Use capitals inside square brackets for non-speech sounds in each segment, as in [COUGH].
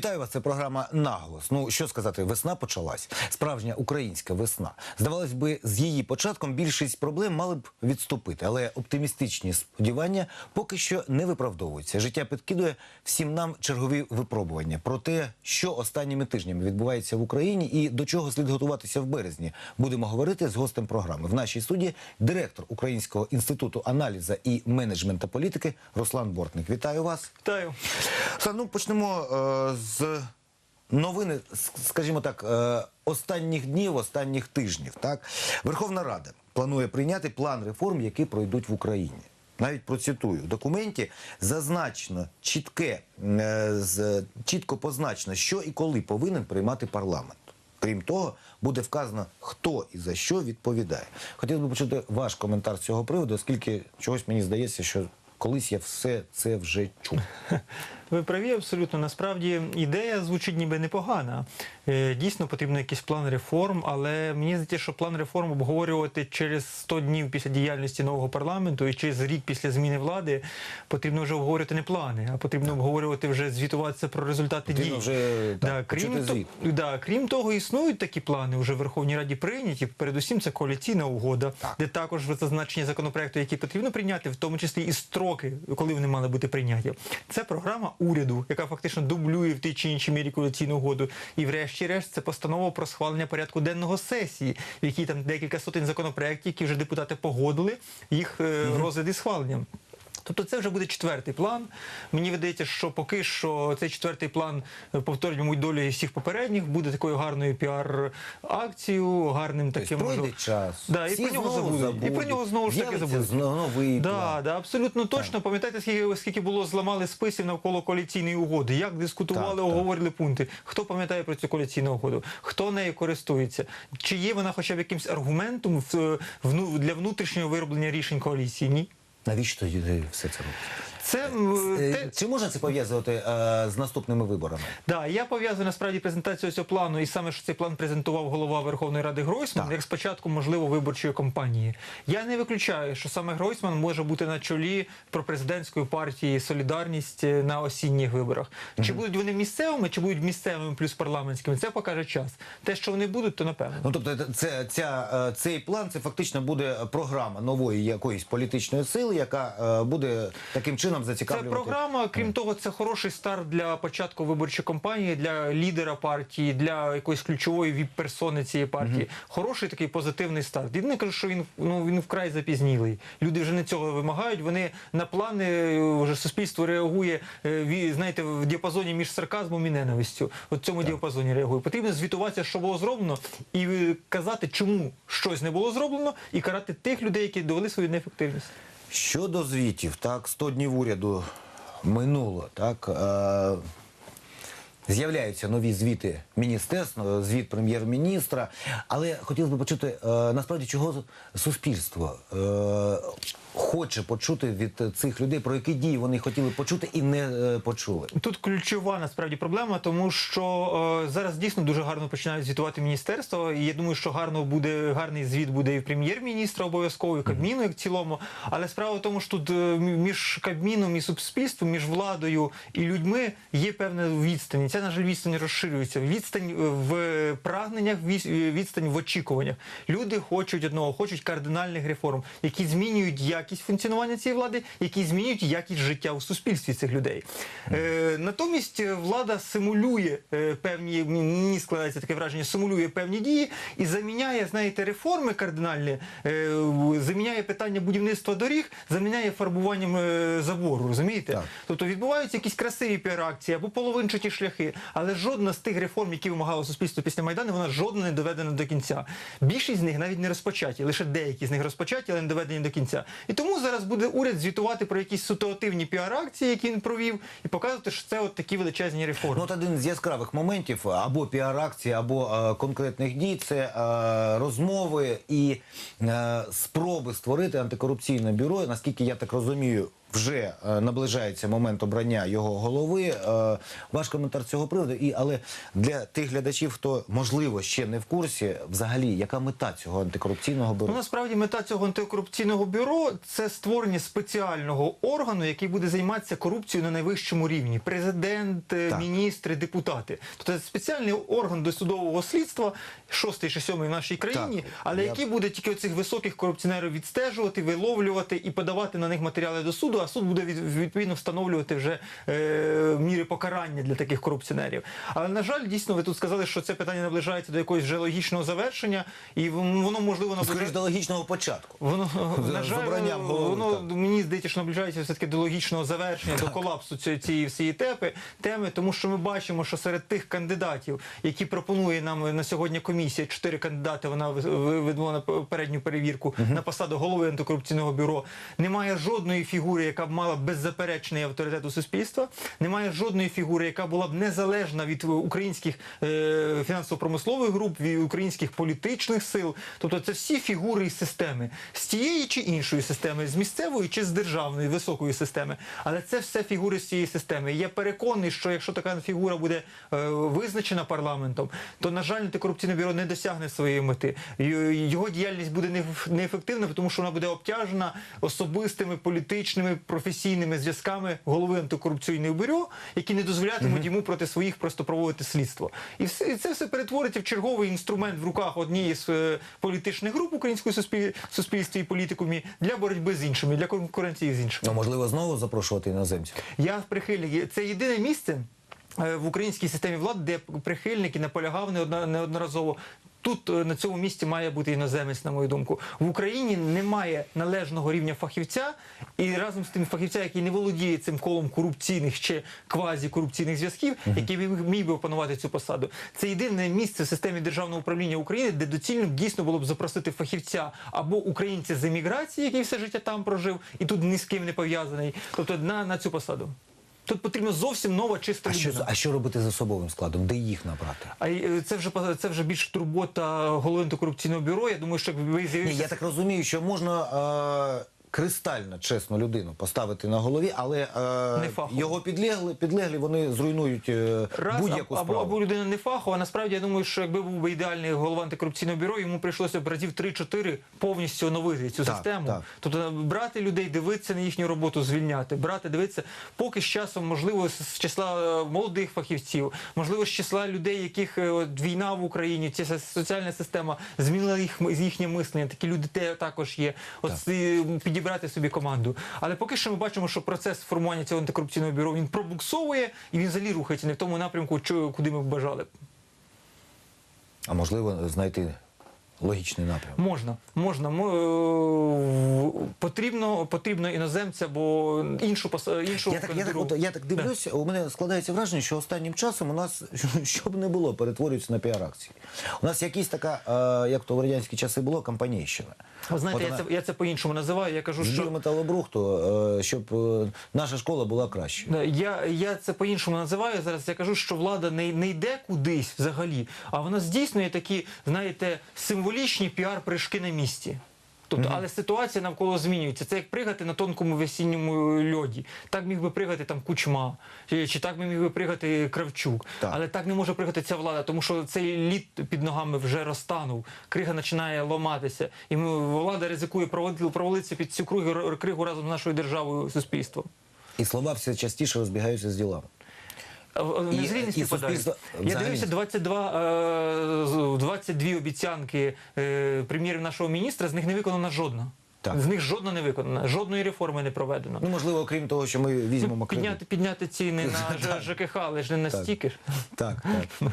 Вітаю вас. Це програма Наголос. Ну що сказати, весна почалась. Справжня українська весна. Здавалось би, з її початком більшість проблем мали б відступити, але оптимістичні сподівання поки що не виправдовуються. Життя підкидує всім нам чергові випробування про те, що останніми тижнями відбувається в Україні і до чого слід готуватися в березні. Будемо говорити з гостем програми в нашій студії. Директор Українського інституту аналізу і менеджмента політики Руслан Бортник. Вітаю вас. Вітаю. Все, ну почнемо е, з новини, скажімо так, е, останніх днів, останніх тижнів. Так, Верховна Рада планує прийняти план реформ, які пройдуть в Україні. Навіть процитую в документі зазначено чітке, е, чітко позначено, що і коли повинен приймати парламент. Крім того, буде вказано, хто і за що відповідає. Хотів би почути ваш коментар з цього приводу, оскільки чогось мені здається, що колись я все це вже чув. [LAUGHS] Ви праві абсолютно. Насправді ідея звучить ніби непогана. Е, Дійсно потрібен якийсь план реформ, але мені здається, що план реформ обговорювати через 100 днів після діяльності нового парламенту і через рік після зміни влади потрібно вже обговорювати не плани, а потрібно обговорювати вже звітуватися про результати Потрібно дій. вже, так, да, крім, почути то- да, крім того, існують такі плани вже в Верховній Раді прийняті. Передусім, це коаліційна угода, Так. де також зазначені законопроекти, які потрібно прийняти, в тому числі і строки, коли вони мали бути прийняті. Це програма уряду, яка фактично дублює в тій чи іншій мірі коаліційну угоду. І врешті-решт це постанова про схвалення порядку денного сесії, в якій там декілька сотень законопроєктів, які вже депутати погодили, їх е, розгляд і схвалення. Тобто це вже буде четвертий план. Мені видається, що поки що цей четвертий план е, мабуть, долю всіх попередніх, буде такою гарною піар-акцією, гарним таким Тобто пройде час. Да, і всі про нього знову забудуть. І про нього знову ж таки З'явиться забудуть. знову новий Да, план. да, абсолютно точно. Пам'ятаєте, скільки, скільки було зламали списів навколо коаліційної угоди? Як дискутували, Так, так. оговорили пункти? Хто пам'ятає про цю коаліційну угоду? Хто нею користується? Чи є вона хоча б якимсь аргументом в, вну- для внутрішнього вироблення рішень коаліції? Ні. Навіщо тоді все це робити? Це Е, те, Чи можна це пов'язувати е, з наступними виборами? Да, я пов'язую насправді презентацію цього плану, і саме що цей план презентував голова Верховної Ради Гройсман, Так. як спочатку, можливо, виборчої кампанії. Я не виключаю, що саме Гройсман може бути на чолі пропрезидентської партії Солідарність на осінніх виборах. Чи будуть вони місцевими, чи будуть місцевими плюс парламентськими, це покаже час. Те, що вони будуть, то напевно. Ну тобто, це ця е, цей план це фактично буде програма нової якоїсь політичної сили, яка буде таким чином Це зацікавлювати. програма, крім того, це хороший старт для початку виборчої кампанії, для лідера партії, для якоїсь ключової віп-персони цієї партії. Хороший такий позитивний старт. Єдине кажу, що він ну він вкрай запізнілий. Люди вже не цього вимагають. Вони на плани е, вже суспільство реагує. е, знаєте, в діапазоні між сарказмом і ненавистю. От в цьому діапазоні реагує. Потрібно звітуватися, що було зроблено, і е, казати, чому щось не було зроблено, і карати тих людей, які довели свою неефективність. Щодо звітів, так, 100 днів уряду минуло, так. Е, З'являються нові звіти міністерств, е, звіт прем'єр-міністра. Але хотілося б почути е, насправді, чого суспільство е, хоче почути від цих людей, про які дії вони хотіли почути і не е, почули. Тут ключова насправді проблема, тому що е, зараз дійсно дуже гарно починають звітувати міністерство. І я думаю, що гарно буде гарний звіт буде і в прем'єр-міністра обов'язково, і Кабміну як в цілому. Але справа в тому, що тут е, між Кабміном і суспільством, між владою і людьми є певна відстань. І Ця, на жаль, відстань розширюється. Відстань в прагненнях, е, відстань в очікуваннях. Люди хочуть одного, хочуть кардинальних реформ, які змінюють якість функціонування цієї влади, які змінюють якість життя у суспільстві цих людей. Е, натомість е, влада симулює е, певні, мені складається таке враження, симулює певні дії і заміняє, знаєте, реформи кардинальні, е, заміняє питання будівництва доріг, заміняє фарбуванням е, забору. Розумієте? Так. Тобто відбуваються якісь красиві піар-акції або половинчаті шляхи, але жодна з тих реформ, які вимагало суспільство після Майдану, вона жодна не доведена до кінця. Більшість з них навіть не розпочаті, лише деякі з них розпочаті, але не доведені до кінця. І тому зараз буде уряд звітувати про якісь ситуативні піар-акції, які він провів, і показувати, що це от такі величезні реформи. Ну, от один з яскравих моментів або піар-акції, або е, конкретних дій це е, розмови і е, спроби створити антикорупційне бюро. Наскільки я так розумію, вже е, наближається момент обрання його голови. Е, ваш коментар цього приводу. І але для тих глядачів, хто можливо ще не в курсі, взагалі, яка мета цього антикорупційного бюро? Ну, насправді мета цього антикорупційного бюро це створення спеціального органу, який буде займатися корупцією на найвищому рівні. Президент, е, Так. міністри, депутати. Тобто це спеціальний орган досудового слідства, шостий чи сьомий в нашій країні, Так. але Я- який буде тільки оцих високих корупціонерів відстежувати, виловлювати і подавати на них матеріали до суду. А суд буде відповідно встановлювати вже е, міри покарання для таких корупціонерів. Але на жаль, дійсно, ви тут сказали, що це питання наближається до якогось вже логічного завершення, і воно можливо наближає. Скоріш до логічного початку. Воно на жаль, воно так. мені здається, що наближається все таки до логічного завершення, до колапсу цієї, цієї всієї тепи теми, тому що ми бачимо, що серед тих кандидатів, які пропонує нам на сьогодні комісія, чотири кандидати, вона ви- ви- видала на передню перевірку на посаду голови антикорупційного бюро. Немає жодної фігури, яка б мала беззаперечний авторитет у суспільства. Немає жодної фігури, яка була б незалежна від українських е, фінансово-промислових груп, від українських політичних сил. Тобто це всі фігури із системи з тієї чи іншої системи, з місцевої чи з державної високої системи. Але це все фігури з цієї системи. І Я переконаний, що якщо така фігура буде е, визначена парламентом, то на жаль, антикорупційне бюро не досягне своєї мети. Його діяльність буде не- неефективна, тому що вона буде обтяжена особистими політичними професійними зв'язками голови антикорупційного бюро, які не дозволятимуть йому проти своїх просто проводити слідство. І все це все перетвориться в черговий інструмент в руках однієї з е, політичних груп української суспіль- суспільстві і політикумі для боротьби з іншими, для конкуренції з іншими. Ну, можливо, знову запрошувати іноземців. Я прихильник. Це єдине місце е, в українській системі влади, де прихильники наполягав неодно- неодноразово. Тут е, на цьому місці має бути іноземець, на мою думку. В Україні немає належного рівня фахівця, і разом з тим фахівця, який не володіє цим колом корупційних чи квазікорупційних зв'язків, який міг, міг би опанувати цю посаду. Це єдине місце в системі державного управління України, де доцільно дійсно було б запросити фахівця або українця з еміграції, який все життя там прожив, і тут ні з ким не пов'язаний. Тобто на, на цю посаду. Тут потрібна зовсім нова чиста А що, а що робити з особовим складом? Де їх набрати? А й- це вже це вже більш турбота голови антикорупційного бюро. Я думаю, що ви Ні, я так розумію, що можна е, кристально чесну людину поставити на голові, але е, його підлегли, підлеглі вони зруйнують е, будь-яку або, справу. або людина не фахова. Насправді я думаю, що якби був би ідеальний голова антикорупційного бюро, йому прийшлося б разів 3-4 повністю оновити цю Так, систему. так. Тобто брати людей, дивитися на їхню роботу, звільняти, брати, дивитися, поки з часом, можливо, з з числа е, молодих фахівців, можливо, з числа людей, яких е, от, війна в Україні, ця соціальна система змінила їх їхнє мислення. Такі люди те також є. От е, підібрати собі команду. Але поки що ми бачимо, що процес формування цього антикорупційного бюро він пробуксовує і він взагалі рухається не в тому напрямку, куди ми б бажали. А можливо, знайти логічний напрямок. Можна, можна. Мо- е, Потрібно, потрібно іноземця, бо іншу пос- іншу Я так, я, так, кандидатуру- от, я так дивлюсь, у мене складається враження, що останнім часом у нас, [LAUGHS] що б не було, перетворюється на піар-акції. У нас якась така, е, як то в радянські часи було, кампанійщина. Ви знаєте, От я це, я це по-іншому називаю. Я кажу, Збір що металобрухту, е, щоб е, наша школа була кращою. Да, Я, я це по-іншому називаю зараз. Я кажу, що влада не, не йде кудись взагалі, а вона здійснює такі, знаєте, символічні піар-прыжки на місці. Тобто, але ситуація навколо змінюється. Це як пригати на тонкому весінньому льоді. Так міг би пригати там кучма, чи, чи так би міг би пригати Кравчук. Так. Але так не може пригати ця влада, тому що цей лід під ногами вже розтанув. Крига починає ламатися. І влада ризикує провалитися під цю кригу, кригу разом з нашою державою суспільством. І слова все частіше розбігаються з ділами. Не І- зрілість і Я дивився 22, е, 22 обіцянки е, прем'єрів нашого міністра, з них не виконана жодна. Так. З них жодна не виконана, жодної реформи не проведено. Ну, можливо, окрім того, що ми візьмемо Ну, підняти, підняти ціни на [LAUGHS] ЖКХ, але ж не настільки. ж. Так, так. [LAUGHS]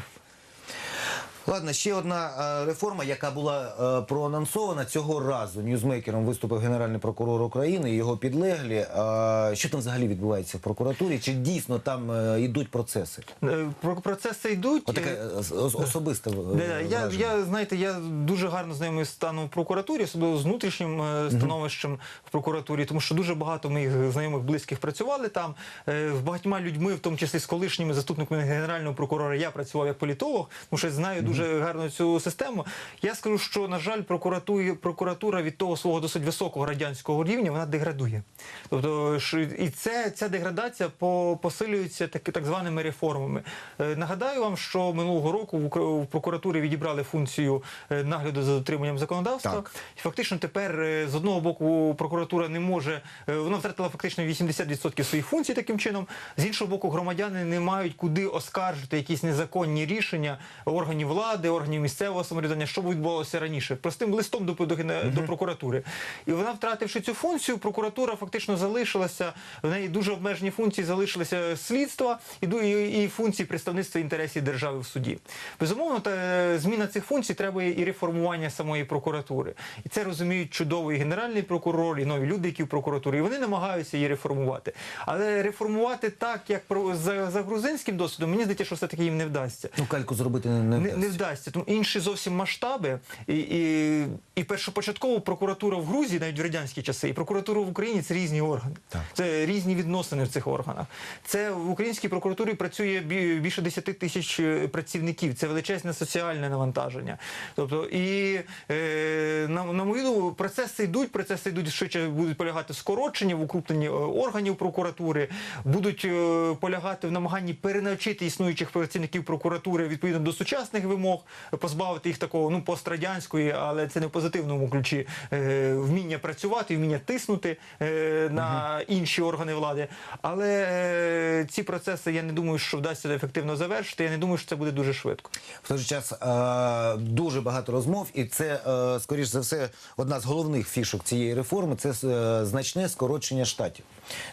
Ладно, ще одна е, реформа, яка була е, проанонсована цього разу. Ньюзмейкером виступив генеральний прокурор України і його підлеглі. Е, що там взагалі відбувається в прокуратурі? Чи дійсно там е, йдуть процеси? Е, Про процеси йдуть. Отаке Е, ос- особисте. е, я, враження. я знаєте, я дуже гарно знайомий з станом в прокуратурі, особливо з внутрішнім е, становищем в прокуратурі, тому що дуже багато моїх знайомих близьких працювали там. Е, З багатьма людьми, в тому числі з колишніми заступниками генерального прокурора, я працював як політолог, тому що знаю дуже дуже гарно цю систему. Я скажу, що на жаль, прокуратура, прокуратура від того свого досить високого радянського рівня вона деградує. Тобто і це ця деградація по, посилюється так, так званими реформами. Е, Нагадаю вам, що минулого року в, прокуратурі відібрали функцію е, нагляду за дотриманням законодавства. Так. І фактично тепер е, з одного боку прокуратура не може, вона втратила фактично 80% своїх функцій таким чином. З іншого боку, громадяни не мають куди оскаржити якісь незаконні рішення органів влади, органів місцевого самоврядування, що відбувалося раніше, простим листом до, до, до прокуратури. І вона, втративши цю функцію, прокуратура фактично залишилася, в неї дуже обмежені функції залишилися слідства і, і, і функції представництва інтересів держави в суді. Безумовно, та е, зміна цих функцій треба і реформування самої прокуратури. І це розуміють чудово і генеральний прокурор, і нові люди, які в прокуратурі. І вони намагаються її реформувати. Але реформувати так, як за, за грузинським досвідом, мені здається, що все таки їм не вдасться. Ну, кальку зробити не, не, Не, не вдасться. Тому інші зовсім масштаби. І, і, і першопочатково прокуратура в Грузії, навіть в радянські часи, і прокуратура в Україні це різні органи. Так. Це різні відносини в цих органах. Це в українській прокуратурі працює більше 10 тисяч е, працівників. Це величезне соціальне навантаження. Тобто, і е, на, на мою думку, процеси йдуть, процеси йдуть швидше будуть полягати в скороченні, в укрупненні е, органів прокуратури, будуть е, полягати в намаганні перенавчити існуючих працівників прокуратури відповідно до сучасних вимог, позбавити їх такого ну пострадянської, але це не в позитивному ключі е, вміння працювати, вміння тиснути е, на інші органи влади. Але е, ці процеси я не думаю, що вдасться ефективно завершити. Я не думаю, що це буде дуже швидко. В той же час е, дуже багато розмов, і це, е, скоріш за все, одна з головних фішок цієї реформи це е, значне скорочення штатів,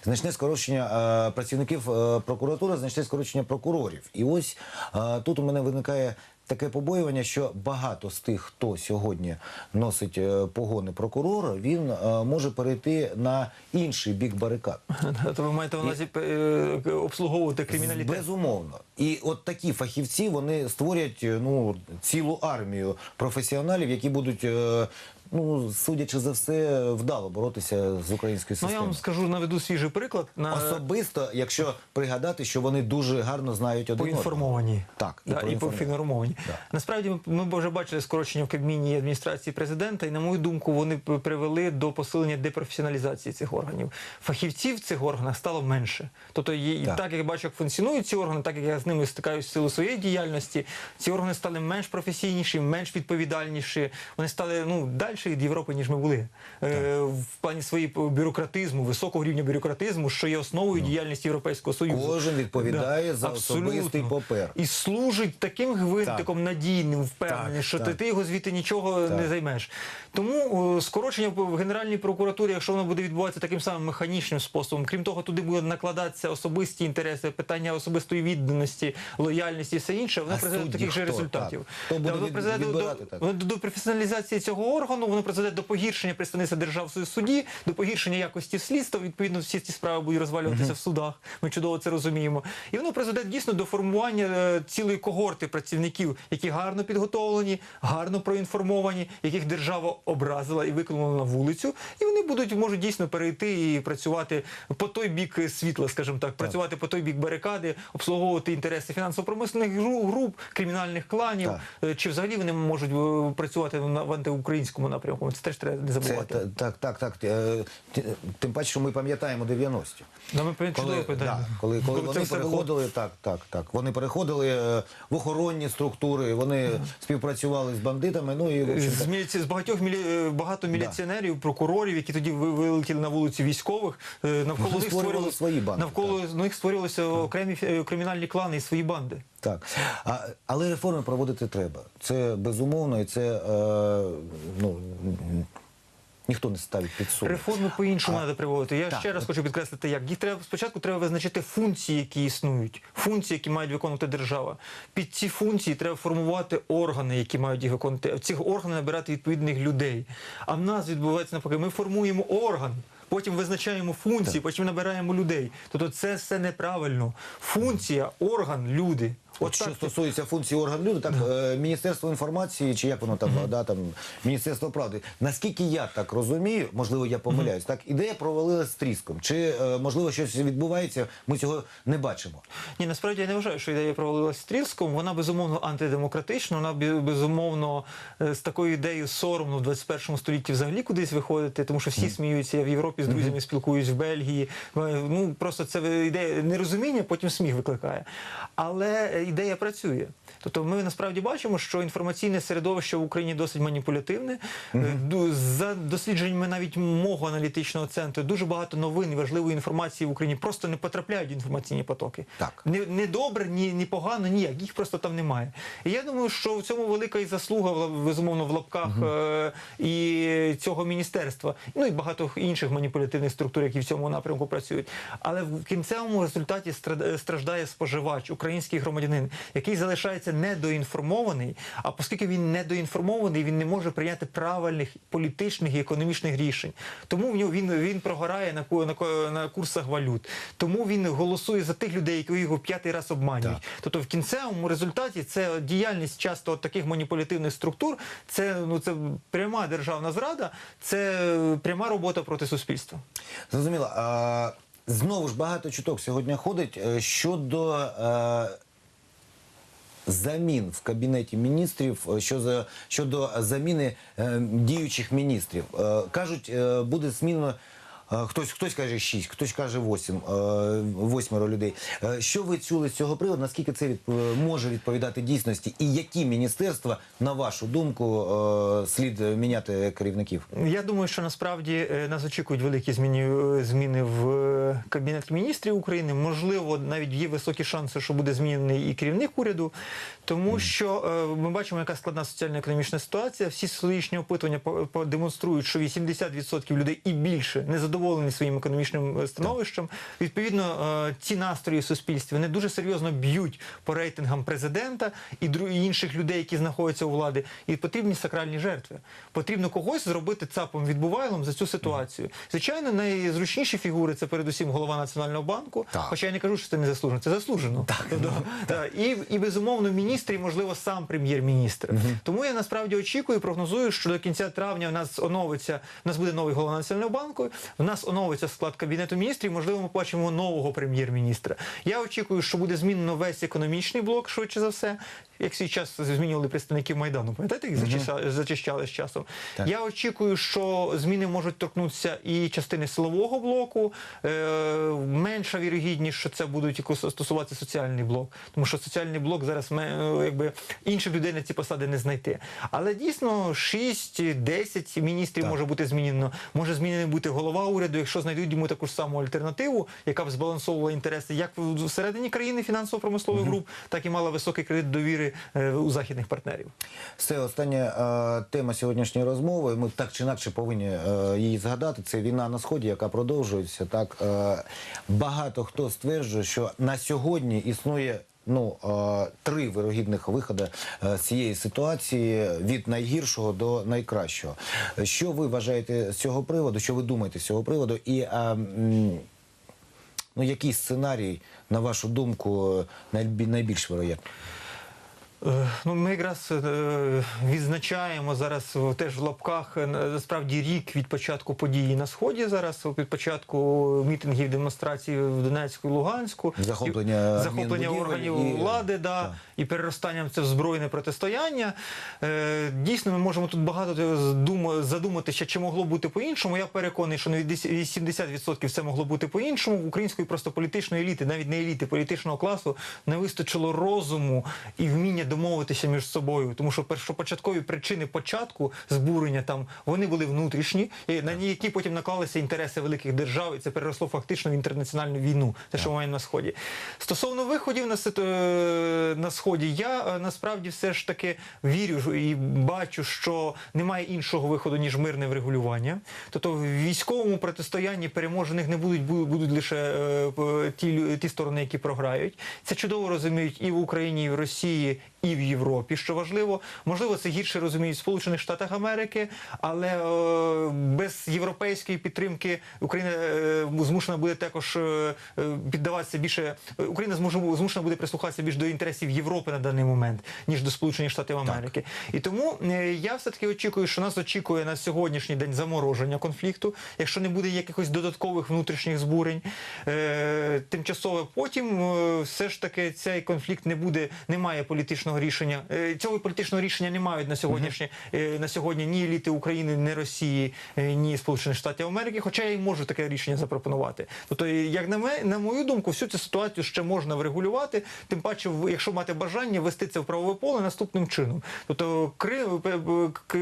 значне скорочення е, працівників е, прокуратури, значне скорочення прокурорів. І ось е, тут у мене виникає. Таке побоювання, що багато з тих, хто сьогодні носить е, погони прокурора, він е, може перейти на інший бік барикад. [LAUGHS] То ви маєте на нас е, обслуговувати криміналітет. Безумовно. І от такі фахівці вони створять ну, цілу армію професіоналів, які будуть, ну, судячи за все, вдало боротися з українською Ну я вам скажу, наведу свіжий приклад на Особисто, якщо пригадати, що вони дуже гарно знають один одного. поінформовані. Так, і да, і поінформовані. Да. Насправді ми, вже бачили скорочення в Кабміні і адміністрації президента, і на мою думку, вони привели до посилення депрофесіоналізації цих органів. Фахівців в цих органах стало менше. Тобто, є- Так. так. як я бачу, як функціонують ці органи, так як я з ними стикаюся в силу своєї діяльності, ці органи стали менш професійніші, менш відповідальніші. Вони стали ну далі від Європи, ніж ми були. Е, в плані своєї бюрократизму, високого рівня бюрократизму, що є основою діяльності Європейського Союзу. Ну. Кожен відповідає Да, за абсолютно. особистий папер. І служить таким гвинтиком надійним, впевненим, Так, що так. Ти, ти його звідти нічого Так. не займеш. Тому о, скорочення в Генеральній прокуратурі, якщо воно буде відбуватися таким самим механічним способом, крім того, туди буде накладатися особисті інтереси, питання особистої відданості, лояльності і все інше, воно призведе до таких же результатів. Так. Хто буде Да, воно від- призведе до- так? до, до професіоналізації цього органу, воно призведе до погіршення представництва держав в суді, до погіршення якості слідства. Відповідно, всі ці справи будуть розвалюватися в судах. Ми чудово це розуміємо. І воно призведе дійсно до формування е, цілої когорти працівників, які гарно підготовлені, гарно проінформовані, яких держава образила і викинула на вулицю. І вони будуть можуть дійсно перейти і працювати по той бік світла, скажімо так, працювати по той бік барикади, обслуговувати інтереси фінансово-промислених гру- груп, кримінальних кланів. Так. Е, Чи взагалі вони можуть е, працювати на в антиукраїнському напрямку? Це теж треба не забувати. та- так, так, так. Е, Тим паче, що ми пам'ятаємо 90-ті. Да, ми чудово Коли, да, коли, коли це вони все було. переходили, так, так, так. Вони переходили е, в охоронні структури, вони співпрацювали з бандитами. Ну і З, міліці... з багатьох мілі... е, багато міліціонерів, прокурорів, які тоді вилетіли на вулиці військових, навколо Вони них створювали створювали свої банди, Навколо них створювалися окремі кримінальні клани і свої банди. Так. А, але реформи проводити треба. Це безумовно, і це е, ну, ніхто не ставить під сумнів. Реформи по-іншому треба приводити. Я так. ще раз хочу підкреслити, як їх треба спочатку треба визначити функції, які існують, функції, які мають виконувати держава. Під ці функції треба формувати органи, які мають їх виконувати. В цих органах набирати відповідних людей. А в нас відбувається навпаки. Ми формуємо орган. Потім визначаємо функції, потім набираємо людей. Тобто це все неправильно. Функція, орган, люди. От що стосується функції органу люду, так е, Міністерство інформації, чи як воно там, да, там Міністерство правди. Наскільки я так розумію, можливо, я помиляюсь, так ідея провалилась з тріском. Чи е, можливо щось відбувається, ми цього не бачимо. Ні, насправді я не вважаю, що ідея провалилася стрілском. Вона безумовно антидемократична. Вона безумовно е, з такою ідеєю соромно в 21 столітті взагалі кудись виходити, тому що всі сміються. Я в Європі з друзями спілкуюсь в Бельгії. Ну просто це ідея нерозуміння, потім сміх викликає. Але ідея працює. Тобто ми насправді бачимо, що інформаційне середовище в Україні досить маніпулятивне. Е, ду- За дослідженнями навіть мого аналітичного центру дуже багато новин і важливої інформації в Україні просто не потрапляють в інформаційні потоки. Так. Не, не добре, ні, ні погано, ніяк. Їх просто там немає. І я думаю, що в цьому велика і заслуга, безумовно, в лапках е, і цього міністерства, ну і багато інших маніпулятивних структур, які в цьому напрямку працюють. Але в кінцевому результаті страждає споживач, український громадянин, який залишається недоінформований. А оскільки він недоінформований, він не може прийняти правильних політичних і економічних рішень. Тому в нього він, він прогорає на, на, на курсах валют. Тому він голосує за тих людей, які його п'ятий раз обманюють. Так. Тобто в кінцевому результаті це діяльність часто от таких маніпулятивних структур, це ну це пряма державна зрада, це пряма робота проти суспільства. Зрозуміло. А, знову ж багато чуток сьогодні ходить е, щодо е, замін в кабінеті міністрів, щодо що за, щодо заміни е, діючих міністрів. Е, кажуть, е, буде змінено. Е, Хтось, хтось каже 6, хтось каже 8, восьмеро людей. Е, Що ви чули з цього приводу? Наскільки це від, е, може відповідати дійсності? І які міністерства, на вашу думку, е, слід міняти керівників? Я думаю, що насправді е, нас очікують великі зміни, зміни в е, Кабінеті міністрів України. Можливо, навіть є високі шанси, що буде змінений і керівник уряду, тому що е, ми бачимо, яка складна соціально-економічна ситуація. Всі соціологічні опитування демонструють, що 80% людей і більше не задоволені своїм економічним е, становищем. Відповідно, е, ці настрої в суспільстві вони дуже серйозно б'ють по рейтингам президента і інших людей, які знаходяться у влади. І потрібні сакральні жертви. Потрібно когось зробити цапом відбувайлом за цю ситуацію. Звичайно, найзручніші фігури це передусім голова національного банку. Так. Хоча я не кажу, що це не заслужено. Це заслужено. Тобто, та, І, і безумовно, міністр, і можливо сам прем'єр-міністр. Тому я насправді очікую, і прогнозую, що до кінця травня в нас оновиться, в нас буде новий голова національного банку. В нас оновиться склад кабінету міністрів. Можливо, ми побачимо нового прем'єр-міністра. Я очікую, що буде змінено весь економічний блок, швидше за все. Як свій час змінювали представників майдану, пам'ятаєте, їх зачищали, зачищали з часом. Так. Я очікую, що зміни можуть торкнутися і частини силового блоку. Е, менша вірогідність, що це будуть стосуватися соціальний блок, тому що соціальний блок зараз якби інших людей на ці посади не знайти. Але дійсно 6-10 міністрів Так. може бути змінено. Може змінений бути голова уряду, якщо знайдуть йому таку ж саму альтернативу, яка б збалансовувала інтереси як всередині країни фінансово-промислових груп, так і мала високий кредит довіри е, у західних партнерів. Це остання е, тема сьогоднішньої розмови. Ми так чи інакше повинні е, її згадати. Це війна на сході, яка продовжується. Так е, багато хто стверджує, що на сьогодні існує. Ну, е, три вирогідних виходи е, з цієї ситуації від найгіршого до найкращого. Що ви вважаєте з цього приводу? Що ви думаєте з цього приводу? І е, ну, який сценарій, на вашу думку, найбільш вероятний? Е, Ну, ми якраз е, відзначаємо зараз теж в лапках е, насправді рік від початку події на сході. Зараз від початку мітингів, демонстрацій в Донецьку і Луганську, Захоплення І- захоплення органів і- влади, да, Так. і переростанням це в збройне протистояння. Дійсно, ми можемо тут багато задуматися, чи могло бути по-іншому. Я переконаний, що на 80% це могло бути по-іншому. Української просто політичної еліти, навіть не еліти, політичного класу, не вистачило розуму і вміння домовитися між собою. Тому що першопочаткові причини початку збурення там вони були внутрішні, і на які потім наклалися інтереси великих держав, і це переросло фактично в інтернаціональну війну, те, що маємо на сході. Стосовно виходів на е, на сході, я е, насправді все ж таки вірю і бачу, що немає іншого виходу ніж мирне врегулювання. Тобто в військовому протистоянні переможених не будуть будуть лише е, ті ті сторони, які програють. Це чудово розуміють і в Україні, і в Росії. І в Європі, що важливо. Можливо, це гірше розуміють в Сполучених Штатах Америки, але е, без європейської підтримки Україна е, змушена буде також е, е, піддаватися більше. е, Україна зможе- змушена буде прислухатися більш до інтересів Європи на даний момент, ніж до Сполучених Штатів Америки. І тому е, я все таки очікую, що нас очікує на сьогоднішній день замороження конфлікту, якщо не буде якихось додаткових внутрішніх збурень. Е, тимчасове потім е, все ж таки цей конфлікт не буде, немає політичного рішення. Е, цього політичного рішення не мають на сьогоднішнє е, на сьогодні ні еліти України, ні Росії, е, ні Сполучених Штатів Америки. Хоча я й можу таке рішення запропонувати. Тобто, як на ме, на мою думку, всю цю ситуацію ще можна врегулювати. Тим паче, якщо мати бажання вести це в правове поле наступним чином. Тобто, Крим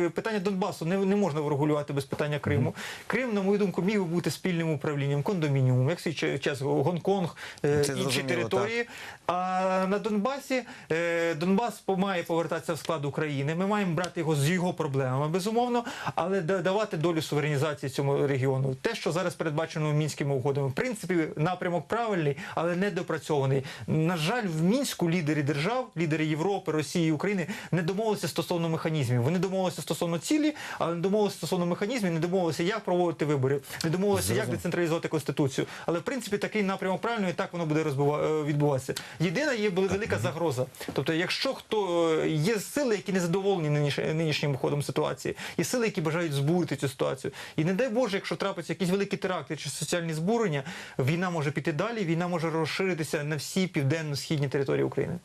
питання Донбасу не, не можна врегулювати без питання Криму. Крим, на мою думку, міг би бути спільним управлінням, кондомініумом, як свій час Гонконг, Це інші території. А на Донбасі е, Донбас має повертатися в склад України. Ми маємо брати його з його проблемами, безумовно, але да- давати долю суверенізації цьому регіону. Те, що зараз передбачено мінськими угодами, в принципі, напрямок правильний, але не допрацьований. На жаль, в мінську лідери держав, лідери Європи, Росії, України не домовилися стосовно механізмів. Вони домовилися стосовно цілі, але не домовилися стосовно механізмів, не домовилися, як проводити вибори, не домовилися, як децентралізувати конституцію. Але в принципі такий напрямок правильний, і так воно буде е, відбуватися. Єдина є велика загроза. Тобто, якщо хто е, є сили, які не задоволені нинішнім ходом ситуації, є сили, які бажають збурити цю ситуацію. І не дай Боже, якщо трапиться якісь великі теракти чи соціальні збурення, війна може піти далі, війна може розширитися на всі південно-східні території України.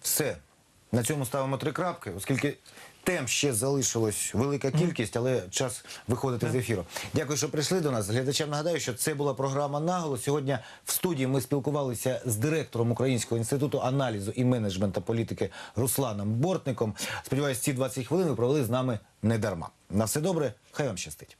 Все. На цьому ставимо три крапки, оскільки тем ще залишилось велика кількість, але час виходити з ефіру. Дякую, що прийшли до нас. Глядачам нагадаю, що це була програма «Наголос». Сьогодні в студії ми спілкувалися з директором Українського інституту аналізу і менеджменту політики Русланом Бортником. Сподіваюсь, ці 20 хвилин ви провели з нами не дарма. На все добре, хай вам щастить.